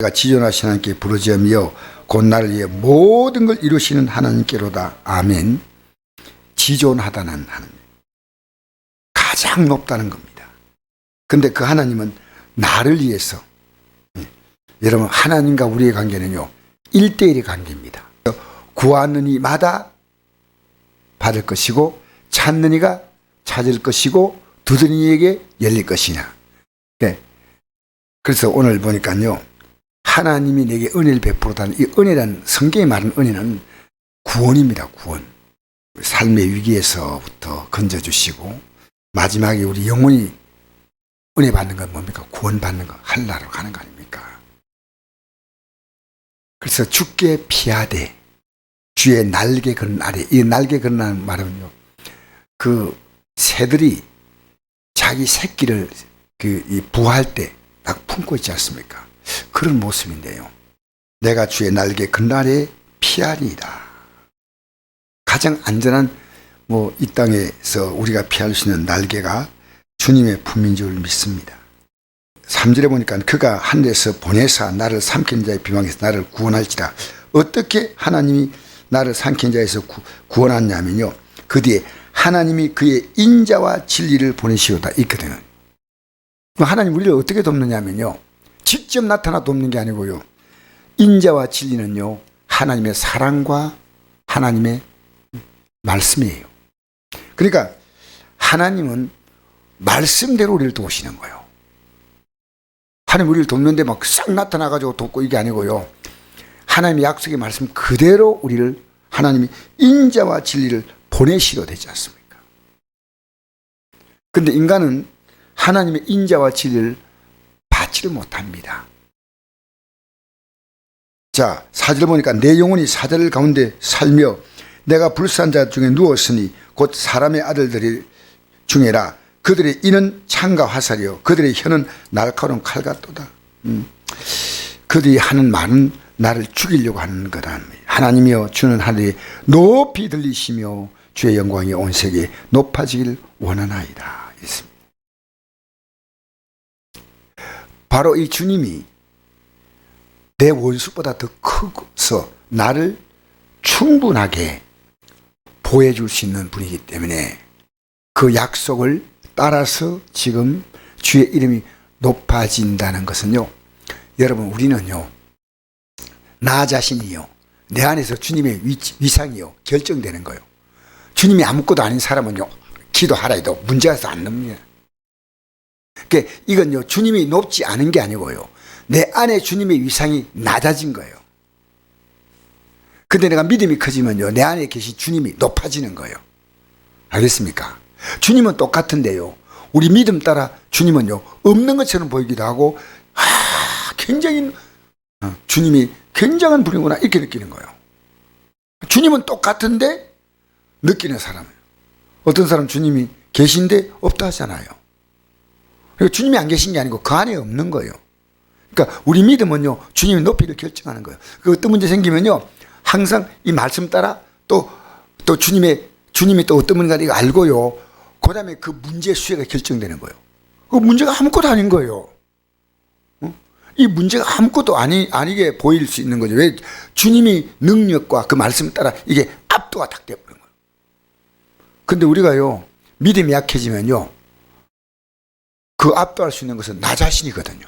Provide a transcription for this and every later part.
내가 지존하신 하나님께 부르짖으며 곧 나를 위해 모든 걸 이루시는 하나님께로다. 아멘. 지존하다는 하나님. 가장 높다는 겁니다. 근데 그 하나님은 나를 위해서 예. 여러분 하나님과 우리의 관계는요. 1대1의 관계입니다. 구하는 이마다 받을 것이고 찾는 이가 찾을 것이고 두드리는 이에게 열릴 것이냐. 네. 그래서 오늘 보니까요. 하나님이 내게 은혜를 베풀어다는 이 은혜란 성경이 말하는 은혜는 구원입니다. 구원. 삶의 위기에서부터 건져주시고 마지막에 우리 영혼이 은혜 받는 건 뭡니까? 구원 받는 거 할라로 가는 거 아닙니까? 그래서 주께 피하되 주의 날개 그는 아래 이 날개 그는 말은요 그 새들이 자기 새끼를 그이 부할 때 딱 품고 있지 않습니까? 그런 모습인데요. 내가 주의 날개 그날에 피하리이다. 가장 안전한 뭐 이 땅에서 우리가 피할 수 있는 날개가 주님의 품인 줄 믿습니다. 3절에 보니까 그가 하늘에서 보내사 나를 삼킨 자의 비방에서 나를 구원할지라 어떻게 하나님이 나를 삼킨 자에서 구, 구원하냐면요. 그 뒤에 하나님이 그의 인자와 진리를 보내시오다 있거든요. 하나님 우리를 어떻게 돕느냐면요. 직접 나타나 돕는 게 아니고요. 인자와 진리는요. 하나님의 사랑과 하나님의 말씀이에요. 그러니까 하나님은 말씀대로 우리를 도우시는 거예요. 하나님 우리를 돕는데 막 싹 나타나가지고 돕고 이게 아니고요. 하나님의 약속의 말씀 그대로 우리를 하나님이 인자와 진리를 보내시려 되지 않습니까? 근데 인간은 하나님의 인자와 진리를 받지를 못합니다. 자, 사절 보니까 내 영혼이 사절 가운데 살며 내가 불쌍한 자 중에 누웠으니 곧 사람의 아들들이 중에라 그들의 이는 창과 화살이요 그들의 혀는 날카로운 칼 같도다. 음. 그들이 하는 말은 나를 죽이려고 하는 거다. 하나님이여 주는 하늘이 높이 들리시며 주의 영광이 온 세계에 높아지길 원하나이다. 있습니다. 바로 이 주님이 내 원수보다 더 커서 나를 충분하게 보여줄 수 있는 분이기 때문에 그 약속을 따라서 지금 주의 이름이 높아진다는 것은요. 여러분 우리는요. 나 자신이요. 내 안에서 주님의 위, 위상이요. 결정되는 거요. 주님이 아무것도 아닌 사람은요. 기도하라 해도 문제가 안 넘니다. 그러니까 이건요. 주님이 높지 않은 게 아니고요. 내 안에 주님의 위상이 낮아진 거예요. 근데 내가 믿음이 커지면요. 내 안에 계신 주님이 높아지는 거예요. 알겠습니까? 주님은 똑같은데요. 우리 믿음 따라 주님은요. 없는 것처럼 보이기도 하고 아, 굉장히 어, 주님이 굉장한 분이구나 이렇게 느끼는 거예요. 주님은 똑같은데 느끼는 사람이에요. 어떤 사람 주님이 계신데 없다 하잖아요. 그러니까 주님이 안 계신 게 아니고 그 안에 없는 거예요. 그러니까 우리 믿음은요 주님의 높이를 결정하는 거예요. 그 어떤 문제 생기면요 항상 이 말씀 따라 또 또 주님의 주님이 또 어떤 분인가 이거 알고요. 그 다음에 그 문제 수혜가 결정되는 거예요. 그 문제가 아무것도 아닌 거예요. 어? 이 문제가 아무것도 아니 아니게 보일 수 있는 거죠. 왜 주님이 능력과 그 말씀 따라 이게 압도가 딱 돼버린 거예요. 근데 우리가요 믿음이 약해지면요 그 압도할 수 있는 것은 나 자신이거든요.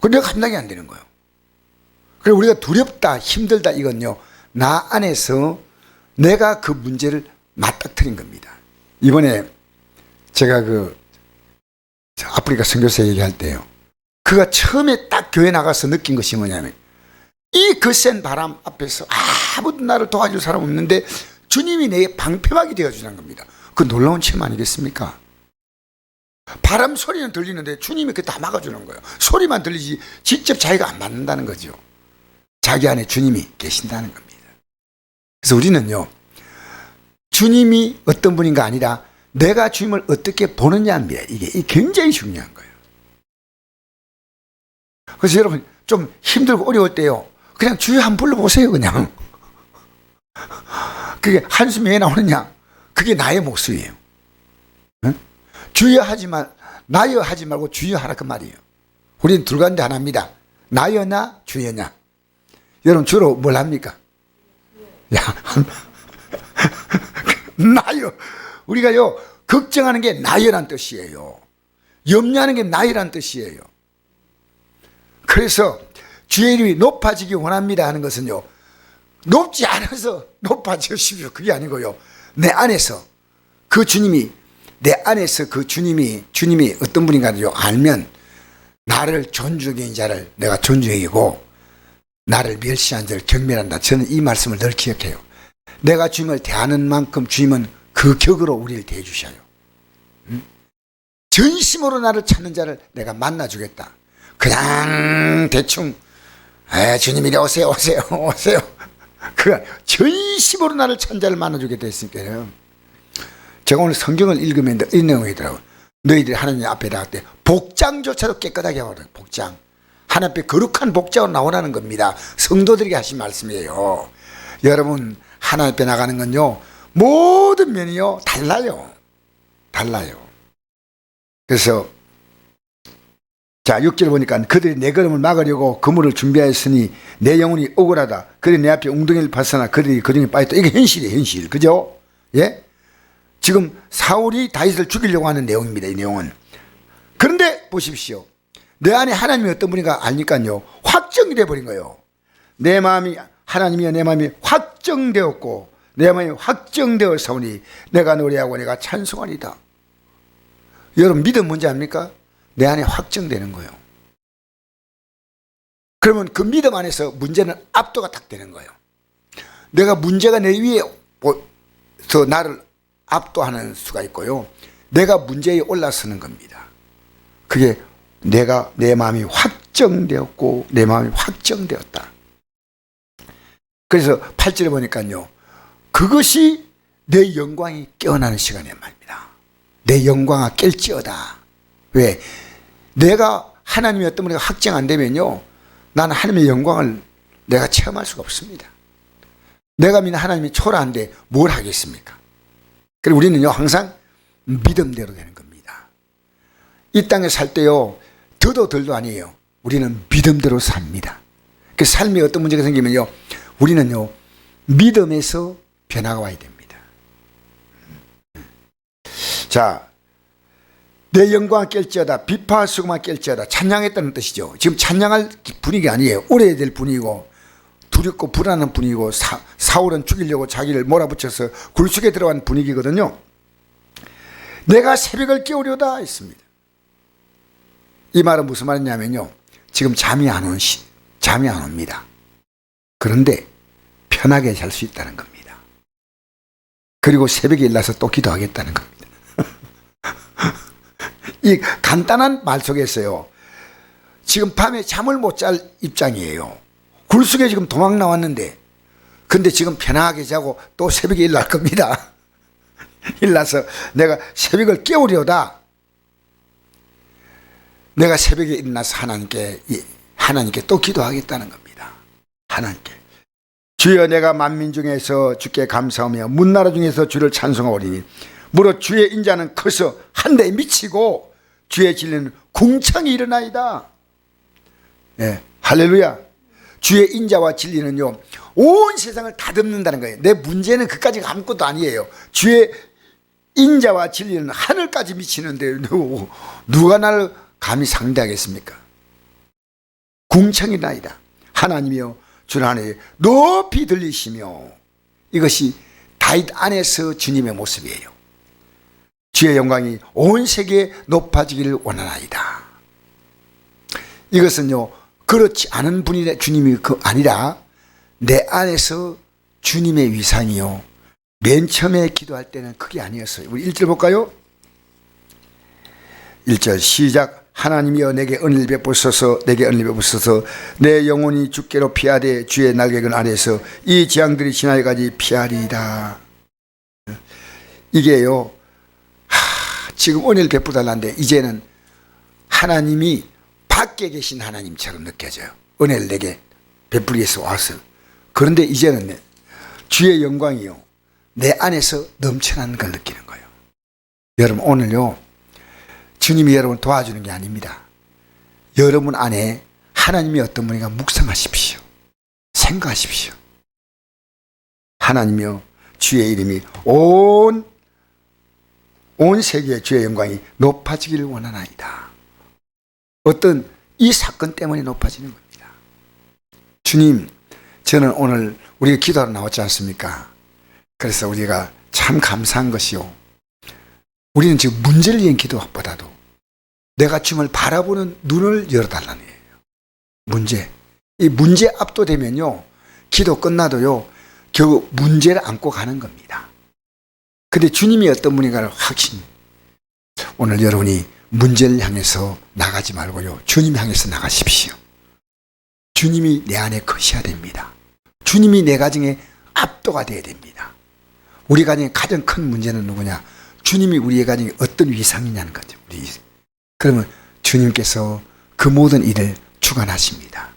그 내가 감당이 안 되는 거예요. 그래서 우리가 두렵다, 힘들다 이건요, 나 안에서 내가 그 문제를 맞닥뜨린 겁니다. 이번에 제가 그 아프리카 선교사 얘기할 때요. 그가 처음에 딱 교회 나가서 느낀 것이 뭐냐면 이 거센 바람 앞에서 아무도 나를 도와줄 사람 없는데 주님이 내게 방패막이 되어주는 겁니다. 그 놀라운 체험 아니겠습니까? 바람 소리는 들리는데 주님이 그 다 막아주는 거예요. 소리만 들리지 직접 자기가 안 맞는다는 거죠. 자기 안에 주님이 계신다는 겁니다. 그래서 우리는요, 주님이 어떤 분인가 아니라 내가 주님을 어떻게 보느냐입니다. 이게 굉장히 중요한 거예요. 그래서 여러분 좀 힘들고 어려울 때요, 그냥 주여 한번 불러보세요, 그냥. 그게 한숨이 왜 나오느냐? 그게 나의 모습이에요. 응? 주여 하지만 나여 하지 말고 주여 하라 그 말이에요. 우리는 둘 가운데 하나입니다. 나여냐 주여냐? 여러분 주로 뭘 합니까? 야, 나여. 우리가요 걱정하는 게 나여란 뜻이에요. 염려하는 게 나여란 뜻이에요. 그래서 주의 이름이 높아지기 원합니다 하는 것은요 높지 않아서 높아지십시오 그게 아니고요 내 안에서 그 주님이 내 안에서 그 주님이 주님이 어떤 분인가를 알면 나를 존중인 자를 내가 존중이고 나를 멸시한 자를 경멸한다. 저는 이 말씀을 늘 기억해요. 내가 주님을 대하는 만큼 주님은 그 격으로 우리를 대해 주셔요. 음? 전심으로 나를 찾는 자를 내가 만나 주겠다. 그냥 대충 에 주님 이리 오세요 오세요 오세요. 그 전심으로 나를 천자를 만나 주겠다 했으니까요 제가 오늘 성경을 읽으면 이 내용이더라고요 너희들이 하나님 앞에 나갈 때 복장조차도 깨끗하게 하라 복장 하나님 앞에 거룩한 복장으로 나오라는 겁니다 성도들에게 하신 말씀이에요 여러분 하나님 앞에 나가는 건요 모든 면이요 달라요 달라요 그래서 자, 6절 보니까 그들이 내 걸음을 막으려고 그물을 준비하였으니 내 영혼이 억울하다. 그들이 내 앞에 웅덩이를 봤으나 그들이 그중에 빠졌다. 이게 현실이에요, 현실. 그죠? 예? 지금 사울이 다윗을 죽이려고 하는 내용입니다, 이 내용은. 그런데 보십시오. 내 안에 하나님이 어떤 분인가 알니까요. 확정이 돼버린 거예요. 내 마음이, 하나님이여 내 마음이 확정되었고, 내 마음이 확정되었사오니 내가 노래하고 내가 찬송하리다. 여러분, 믿음 뭔지 압니까? 내 안에 확정되는 거예요. 그러면 그 믿음 안에서 문제는 압도가 딱 되는 거예요. 내가 문제가 내 위에 서 나를 압도하는 수가 있고요. 내가 문제에 올라서는 겁니다. 그게 내가 내 마음이 확정되었고 내 마음이 확정되었다. 그래서 8절에 보니까요. 그것이 내 영광이 깨어나는 시간이란 말입니다. 내 영광아 깰지어다. 왜? 내가 하나님이 어떤 분이 확정 안 되면요. 나는 하나님의 영광을 내가 체험할 수가 없습니다. 내가 믿는 하나님이 초라한데 뭘 하겠습니까? 그리고 우리는요, 항상 믿음대로 되는 겁니다. 이 땅에 살 때요, 더도 덜도 아니에요. 우리는 믿음대로 삽니다. 그 삶에 어떤 문제가 생기면요, 우리는요, 믿음에서 변화가 와야 됩니다. 자, 내 영광 깰지어다 비파 수고만 깰지어다 찬양했다는 뜻이죠. 지금 찬양할 분위기 아니에요. 오래야 될 분위기고 두렵고 불안한 분위기고 사, 사울은 죽이려고 자기를 몰아붙여서 굴속에 들어간 분위기거든요. 내가 새벽을 깨우려다 했습니다. 이 말은 무슨 말이냐면요. 지금 잠이 안 온 시, 잠이 안 옵니다. 그런데 편하게 잘 수 있다는 겁니다. 그리고 새벽에 일어나서 또 기도하겠다는 겁니다. 이 간단한 말 속에서요. 지금 밤에 잠을 못 잘 입장이에요. 굴속에 지금 도망 나왔는데, 근데 지금 편하게 자고 또 새벽에 일날 겁니다. 일나서 내가 새벽을 깨우려다. 내가 새벽에 일어나서 하나님께, 하나님께 또 기도하겠다는 겁니다. 하나님께. 주여 내가 만민 중에서 주께 감사하며 문나라 중에서 주를 찬송하오리니 무릇 주의 인자는 커서 한 대에 미치고 주의 진리는 궁창이 일어나이다. 네, 할렐루야. 주의 인자와 진리는요, 온 세상을 다 덮는다는 거예요. 내 문제는 그까지 아무것도 아니에요. 주의 인자와 진리는 하늘까지 미치는데 누, 누가 나를 감히 상대하겠습니까? 궁창이 나이다. 하나님이여 주는 하나님 높이 들리시며 이것이 다윗 안에서 주님의 모습이에요. 주의 영광이 온 세계에 높아지기를 원하나이다. 이것은요, 그렇지 않은 분이 주님이 그 아니라 내 안에서 주님의 위상이요. 맨 처음에 기도할 때는 그게 아니었어요. 우리 1절 볼까요? 1절 시작. 하나님이여 내게 은혜를 베푸소서 내게 은혜를 베푸소서 내 영혼이 주께로 피하되 주의 날개근 아래서 이 재앙들이 지나가지 피하리이다. 이게요. 하, 지금 은혜를 베푸달라는데 이제는 하나님이 밖에 계신 하나님처럼 느껴져요. 은혜를 내게 베풀기 위해서 와서. 그런데 이제는 주의 영광이요. 내 안에서 넘쳐나는 걸 느끼는 거예요. 여러분 오늘요. 주님이 여러분 도와주는 게 아닙니다. 여러분 안에 하나님이 어떤 분인가 묵상하십시오. 생각하십시오. 하나님이여 주의 이름이 온, 온 세계의 주의 영광이 높아지기를 원하나이다. 어떤 이 사건 때문에 높아지는 겁니다. 주님, 저는 오늘 우리가 기도하러 나왔지 않습니까? 그래서 우리가 참 감사한 것이요. 우리는 지금 문제를 위한 기도보다도 내가 주님을 바라보는 눈을 열어달라는 거예요. 문제. 이 문제 압도되면요. 기도 끝나도요. 결국 문제를 안고 가는 겁니다. 근데 주님이 어떤 분인가를 확신. 오늘 여러분이 문제를 향해서 나가지 말고요. 주님 향해서 나가십시오. 주님이 내 안에 거셔야 됩니다. 주님이 내 가정에 압도가 돼야 됩니다. 우리 가정의 가장 큰 문제는 누구냐? 주님이 우리의 가정에 어떤 위상이냐는 거죠. 우리 그러면 주님께서 그 모든 일을 주관하십니다.